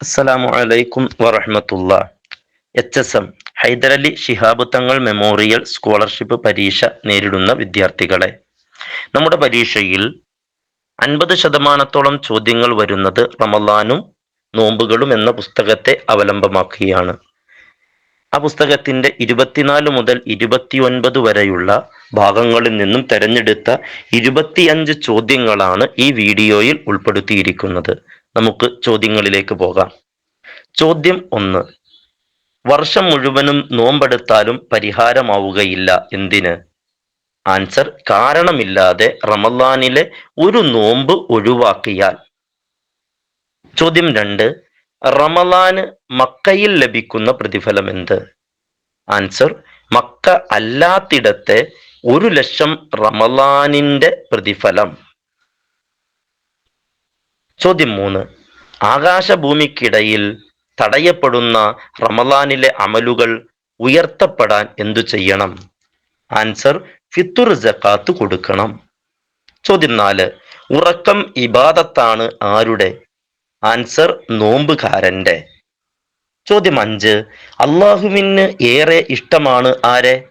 അസ്സലാമു അലൈക്കും വറഹമത്തുള്ള. H S M Hyderali Shihab Thangal memorial scholarship പരീക്ഷ നേരിടുന്ന വിദ്യാർത്ഥികളെ. നമ്മുടെ പരീക്ഷയിൽ അൻപത് ശതമാനത്തോളം ചോദ്യങ്ങൾ വരുന്നത് റമലാനും നോമ്പുകളും എന്ന പുസ്തകത്തെ അവലംബമാക്കിയാണ് ആ പുസ്തകത്തിന്റെ ഇരുപത്തിനാല് മുതൽ ഇരുപത്തിയൊൻപത് വരെയുള്ള ഭാഗങ്ങളിൽ നിന്നും തെരഞ്ഞെടുത്ത ഇരുപത്തിയഞ്ച് ചോദ്യങ്ങളാണ് ഈ വീഡിയോയിൽ ഉൾപ്പെടുത്തിയിരിക്കുന്നത്. നമുക്ക് ചോദ്യങ്ങളിലേക്ക് പോകാം. ചോദ്യം ഒന്ന്. വർഷം മുഴുവനും നോമ്പെടുത്താലും പരിഹാരമാവുകയില്ല എന്തിന്? ആൻസർ കാരണമില്ലാതെ റമലാനിലെ ഒരു നോമ്പ് ഒഴിവാക്കിയാൽ. ചോദ്യം രണ്ട്. റമലാന് മക്കയിൽ ലഭിക്കുന്ന പ്രതിഫലം എന്ത്? ആൻസർ മക്ക അല്ലാത്തിടത്തെ ഒരു ലക്ഷം റമലാനിന്റെ പ്രതിഫലം. ചോദ്യം മൂന്ന്. ആകാശഭൂമിക്കിടയിൽ തടയപ്പെടുന്ന റമലാനിലെ അമലുകൾ ഉയർത്തപ്പെടാൻ എന്തു ചെയ്യണം? ആൻസർ ഫിത്തുർ ജക്കാത്ത് കൊടുക്കണം. ചോദ്യം നാല്. ഉറക്കം ഇബാദത്താണ് ആരുടെ? ആൻസർ നോമ്പുകാരന്റെ ചോദ്യം അഞ്ച്. അള്ളാഹുവിന് ഏറെ ഇഷ്ടമാണ് ആരെ?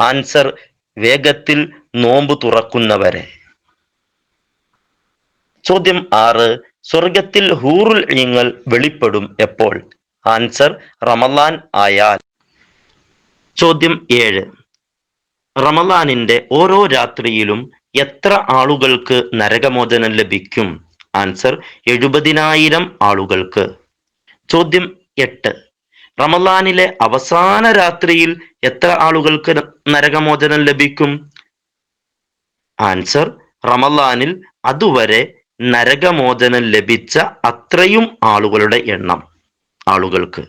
ആൻസർ വേഗത്തിൽ നോമ്പ് തുറക്കുന്നവരെ. ചോദ്യം ആറ്. സ്വർഗത്തിൽ ഹൂറുൽ ഇങ്ങൾ വെളിപ്പെടും എപ്പോൾ? ആൻസർ റമലാൻ ആയാൽ. ചോദ്യം ഏഴ്. റമലാനിന്റെ ഓരോ രാത്രിയിലും എത്ര ആളുകൾക്ക് നരകമോചനം ലഭിക്കും? ആൻസർ എഴുപതിനായിരം ആളുകൾക്ക്. ചോദ്യം എട്ട്. റമലാനിലെ അവസാന രാത്രിയിൽ എത്ര ആളുകൾക്ക് നരകമോചനം ലഭിക്കും? ആൻസർ റമലാനിൽ അതുവരെ നരകമോചനം ലഭിച്ച അത്രയും ആളുകളുടെ എണ്ണം ആളുകൾക്ക്.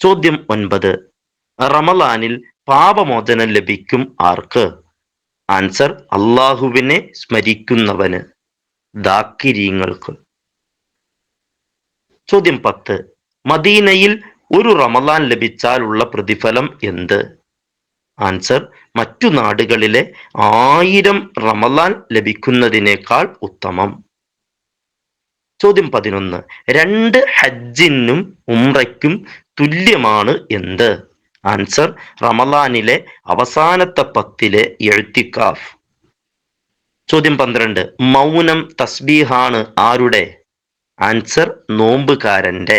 ചോദ്യം ഒൻപത്. റമലാനിൽ പാപമോചനം ലഭിക്കും ആർക്ക്? ആൻസർ അള്ളാഹുവിനെ സ്മരിക്കുന്നവന്. ദാക്കിരീങ്ങൾക്ക്. ചോദ്യം പത്ത്. മദീനയിൽ ഒരു റമദാൻ ലഭിച്ചാലുള്ള പ്രതിഫലം എന്ത്? ആൻസർ മറ്റു നാടുകളിലെ ആയിരം റമദാൻ ലഭിക്കുന്നതിനേക്കാൾ ഉത്തമം. ചോദ്യം പതിനൊന്ന്. രണ്ട് ഹജ്ജിനും ഉംറയ്ക്കും തുല്യമാണ് എന്ത്? ആൻസർ റമദാനിലെ അവസാനത്തെ പത്തിലെ എഴുത്തിക്കാഫ്. ചോദ്യം പന്ത്രണ്ട്. മൗനം തസ്ബീഹാണ് ആരുടെ? ആൻസർ നോമ്പുകാരന്റെ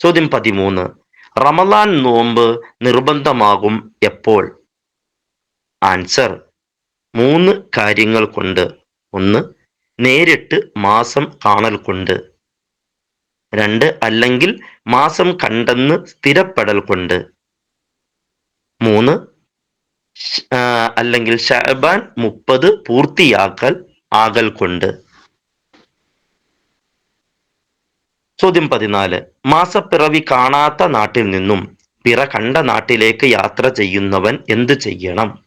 ചോദ്യം പതിമൂന്ന്. റമലാൻ നോമ്പ് നിർബന്ധമാകും എപ്പോൾ? ആൻസർ മൂന്ന് കാര്യങ്ങൾ കൊണ്ട്. ഒന്ന് നേരിട്ട് മാസം കാണൽ കൊണ്ട്. രണ്ട് അല്ലെങ്കിൽ മാസം കണ്ടെന്ന് സ്ഥിരപ്പെടൽ കൊണ്ട്. മൂന്ന് അല്ലെങ്കിൽ ഷഹബാൻ മുപ്പത് പൂർത്തിയാക്കൽ ആകൽ കൊണ്ട്. ചോദ്യം പതിനാല്. മാസപ്പിറവി കാണാത്ത നാട്ടിൽ നിന്നും പിറ കണ്ട നാട്ടിലേക്ക് യാത്ര ചെയ്യുന്നവൻ എന്ത് ചെയ്യണം?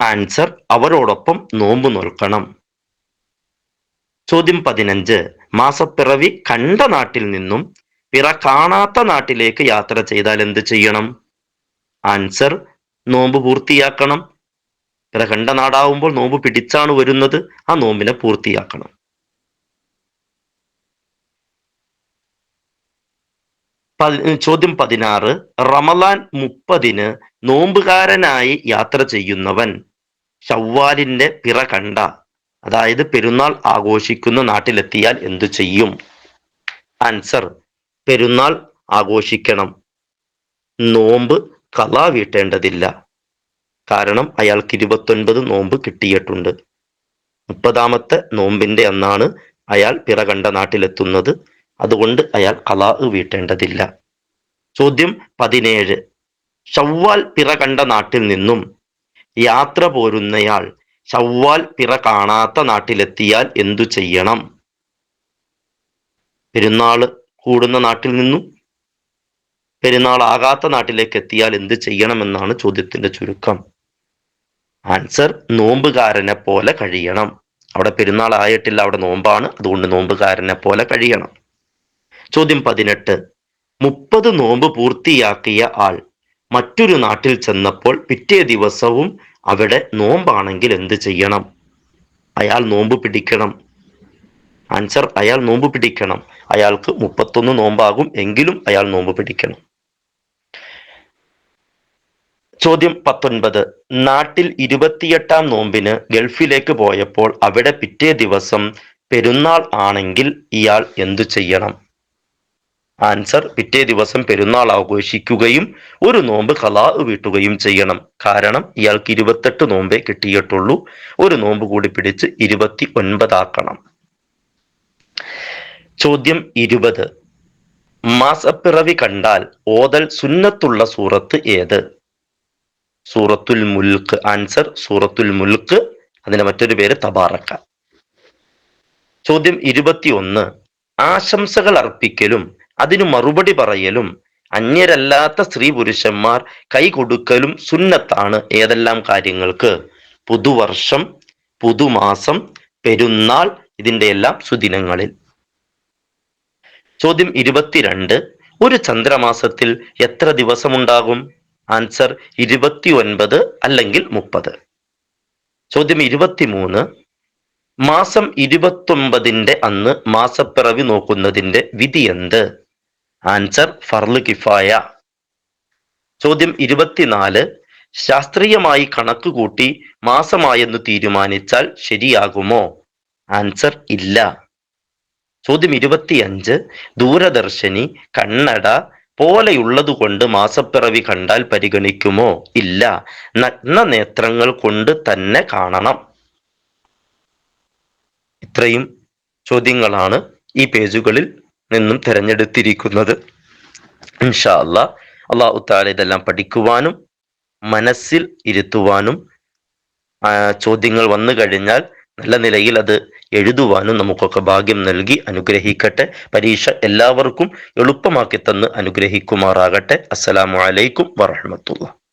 ആൻസർ അവരോടൊപ്പം നോമ്പ് നോൽക്കണം. ചോദ്യം പതിനഞ്ച്. മാസപ്പിറവി കണ്ട നാട്ടിൽ നിന്നും പിറ കാണാത്ത നാട്ടിലേക്ക് യാത്ര ചെയ്താൽ എന്ത് ചെയ്യണം? ആൻസർ നോമ്പ് പൂർത്തിയാക്കണം. പിറ കണ്ട നാടാവുമ്പോൾ നോമ്പ് പിടിച്ചാണ് വരുന്നത്. ആ നോമ്പിനെ പൂർത്തിയാക്കണം. ചോദ്യം പതിനാറ്. റമലാൻ മുപ്പതിന് നോമ്പുകാരനായി യാത്ര ചെയ്യുന്നവൻ ഷവ്വാലിന്റെ പിറ കണ്ട അതായത് പെരുന്നാൾ ആഘോഷിക്കുന്ന നാട്ടിലെത്തിയാൽ എന്തു ചെയ്യും? ആൻസർ പെരുന്നാൾ ആഘോഷിക്കണം. നോമ്പ് കലാ വീട്ടേണ്ടതില്ല. കാരണം അയാൾക്ക് ഇരുപത്തൊൻപത് നോമ്പ് കിട്ടിയിട്ടുണ്ട്. മുപ്പതാമത്തെ നോമ്പിന്റെ അന്നാണ് അയാൾ പിറകണ്ട നാട്ടിലെത്തുന്നത്. അതുകൊണ്ട് അയാൾ കലാ വീട്ടേണ്ടതില്ല. ചോദ്യം പതിനേഴ്. ഷവ്വാൽ പിറ കണ്ട നാട്ടിൽ നിന്നും യാത്ര പോരുന്നയാൾ ഷവ്വാൽ പിറ കാണാത്ത നാട്ടിലെത്തിയാൽ എന്തു ചെയ്യണം? പെരുന്നാൾ കൂടുന്ന നാട്ടിൽ നിന്നും പെരുന്നാൾ ആകാത്ത നാട്ടിലേക്ക് എത്തിയാൽ എന്ത് ചെയ്യണമെന്നാണ് ചോദ്യത്തിന്റെ ചുരുക്കം. ആൻസർ നോമ്പുകാരനെ പോലെ കഴിയണം. അവിടെ പെരുന്നാൾ ആയിട്ടില്ല അവിടെ നോമ്പാണ്. അതുകൊണ്ട് നോമ്പുകാരനെ പോലെ കഴിയണം. ചോദ്യം പതിനെട്ട്. മുപ്പത് നോമ്പ് പൂർത്തിയാക്കിയ ആൾ മറ്റൊരു നാട്ടിൽ ചെന്നപ്പോൾ പിറ്റേ ദിവസവും അവിടെ നോമ്പാണെങ്കിൽ എന്ത് ചെയ്യണം? അയാൾ നോമ്പ് പിടിക്കണം. ആൻസർ അയാൾ നോമ്പ് പിടിക്കണം. അയാൾക്ക് മുപ്പത്തൊന്ന് നോമ്പാകും എങ്കിലും അയാൾ നോമ്പ് പിടിക്കണം. ചോദ്യം പത്തൊൻപത്. നാട്ടിൽ ഇരുപത്തിയെട്ടാം നോമ്പിന് ഗൾഫിലേക്ക് പോയപ്പോൾ അവിടെ പിറ്റേ ദിവസം പെരുന്നാൾ ആണെങ്കിൽ ഇയാൾ എന്തു ചെയ്യണം? ആൻസർ പിറ്റേ ദിവസം പെരുന്നാൾ ആഘോഷിക്കുകയും ഒരു നോമ്പ് കലാ വീട്ടുകയും ചെയ്യണം. കാരണം ഇയാൾക്ക് ഇരുപത്തെട്ട് നോമ്പേ കിട്ടിയിട്ടുള്ളൂ. ഒരു നോമ്പ് കൂടി പിടിച്ച് ഇരുപത്തി ഒൻപതാക്കണം. ചോദ്യം ഇരുപത്. മാസപ്പിറവി കണ്ടാൽ ഓതൽ സുന്നത്തുള്ള സൂറത്ത് ഏത്? സൂറത്തുൽ മുൽക്ക് ആൻസർ സൂറത്തുൽ മുൽക്ക് അതിന്റെ മറ്റൊരു പേര് തബാറക്ക. ചോദ്യം ഇരുപത്തിയൊന്ന്. ആശംസകൾ അർപ്പിക്കലും അതിനു മറുപടി പറയലും അന്യരല്ലാത്ത സ്ത്രീ പുരുഷന്മാർ കൈ കൊടുക്കലും സുന്നത്താണ് ഏതെല്ലാം കാര്യങ്ങൾക്ക്? പുതുവർഷം പുതുമാസം പെരുന്നാൾ ഇതിന്റെ എല്ലാം സുദിനങ്ങളിൽ. ചോദ്യം ഇരുപത്തിരണ്ട്. ഒരു ചന്ദ്രമാസത്തിൽ എത്ര ദിവസമുണ്ടാകും? ആൻസർ ഇരുപത്തി ഒൻപത് അല്ലെങ്കിൽ മുപ്പത്. ചോദ്യം ഇരുപത്തിമൂന്ന്. മാസം ഇരുപത്തൊമ്പതിന്റെ അന്ന് മാസപ്പിറവി നോക്കുന്നതിന്റെ വിധി എന്ത്? ആൻസർ ഫർലു കിഫായ. ചോദ്യം ഇരുപത്തിനാല്. ശാസ്ത്രീയമായി കണക്ക് കൂട്ടി മാസമായെന്ന് തീരുമാനിച്ചാൽ ശരിയാകുമോ? ആൻസർ ഇല്ല. ചോദ്യം ഇരുപത്തിയഞ്ച് ദൂരദർശിനി കണ്ണട പോലെയുള്ളത് കൊണ്ട് മാസപ്പിറവി കണ്ടാൽ പരിഗണിക്കുമോ? ഇല്ല. നഗ്ന നേത്രങ്ങൾ കൊണ്ട് തന്നെ കാണണം. ഇത്രയും ചോദ്യങ്ങളാണ് ഈ പേജുകളിൽ നിന്നും തിരഞ്ഞെടുത്തിരിക്കുന്നത്. ഇൻഷാ അല്ല അള്ളാഹു താല ഇതെല്ലാം പഠിക്കുവാനും മനസ്സിൽ ഇരുത്തുവാനും ചോദ്യങ്ങൾ വന്നു കഴിഞ്ഞാൽ നല്ല നിലയിൽ അത് എഴുതുവാനും നമുക്കൊക്കെ ഭാഗ്യം നൽകി അനുഗ്രഹിക്കട്ടെ. പരീക്ഷ എല്ലാവർക്കും എളുപ്പമാക്കി തന്ന് അനുഗ്രഹിക്കുമാറാകട്ടെ. അസ്സലാമു അലൈക്കും വറഹമത്തുള്ള